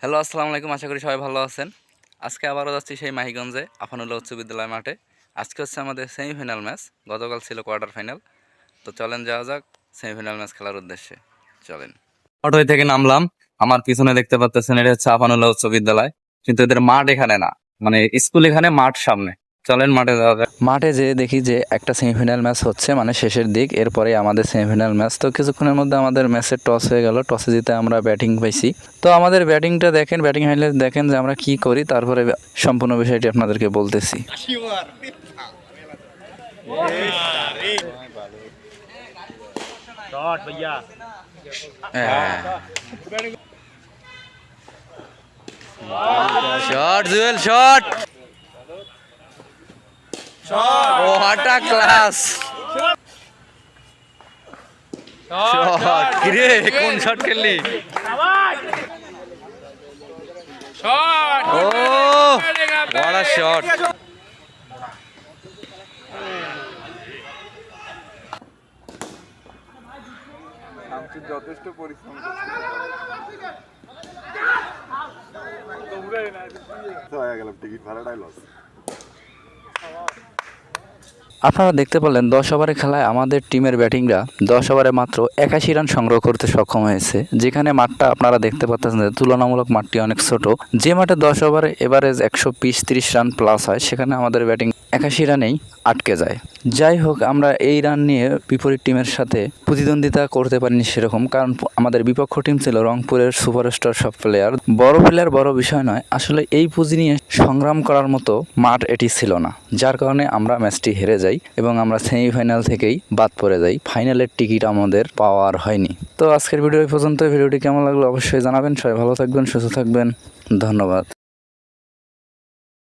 Hello, আসসালামু আলাইকুম, আশা করি সবাই ভালো আছেন। আজকে আবারও যাচ্ছি সেই মাহিগঞ্জে, আফানুল্লাহ উচ্চ বিদ্যালয় মাঠে। আজকে হচ্ছে আমাদের সেমিফাইনাল ম্যাচ গতকাল ছিল কোয়ার্টার ফাইনাল তো চলেন, যাওয়া যাক সেমিফাইনাল ম্যাচ খেলার উদ্দেশ্যে। চলেন। অটোয় থেকে নামলাম। আমার পিছনে দেখতে পাচ্ছেন, এটা হচ্ছে আফানুল্লাহ উচ্চ বিদ্যালয়। কিন্তু এদের মাঠ এখানে না। মানে স্কুল এখানে, মাঠ সামনে। চলেন মাঠে যাওয়া যাক। মাঠে যে দেখি যে একটা সেমিফাইনাল ম্যাচ হচ্ছে মানে শেষের দিক। এরপরে আমাদের সেমিফাইনাল ম্যাচ তো কিছুক্ষণের মধ্যে আমাদের ম্যাচের টস হয়ে গেল। টসে জিতে আমরা ব্যাটিং পাইছি। তো আমাদের ব্যাটিংটা দেখেন ব্যাটিং হাইলাইট দেখেন যে আমরা কি করি। তারপরে সম্পূর্ণ বিষয়টি আপনাদেরকে বলতেছি। শট জুয়েল শট ও ক্লাস শট কিরে কোন শট খেললি? ও হোয়াট আ শট যথেষ্ট পরিশ্রম হয়ে গেলাম টিকিট ভাড়াটাই লস আপনারা দেখতে পারলেন দশ ওভারের খেলায় আমাদের টিমের ব্যাটিংরা দশ ওভারে মাত্র একাশি রান সংগ্রহ করতে সক্ষম হয়েছে। যেখানে মাঠটা আপনারা দেখতে পাচ্ছেন যে তুলনামূলক মাঠটি অনেক ছোট। যে মাঠে দশ ওভারে এভারেজ একশো পিস তিরিশ রান প্লাস হয়, সেখানে আমাদের ব্যাটিং একাশি রানেই আটকে যায়। যাই হোক, আমরা এই রান নিয়ে বিপরীত টিমের সাথে প্রতিদ্বন্দ্বিতা করতে পারিনি সেরকম, কারণ আমাদের বিপক্ষ টিম ছিল রংপুরের সুপারস্টার সব প্লেয়ার বড় প্লেয়ার বড় বিষয় নয়, আসলে এই পুঁজি নিয়ে সংগ্রাম করার মতো মাঠ এটি ছিল না, যার কারণে আমরা ম্যাচটি হেরে যাই এবং আমরা সেমিফাইনাল থেকেই বাদ পড়ে যাই। ফাইনালের টিকিট আমাদের পাওয়ার হয়নি। তো আজকের ভিডিও এই পর্যন্ত ভিডিওটি কেমন লাগল অবশ্যই জানাবেন। সবাই ভালো থাকবেন, সুস্থ থাকবেন। ধন্যবাদ।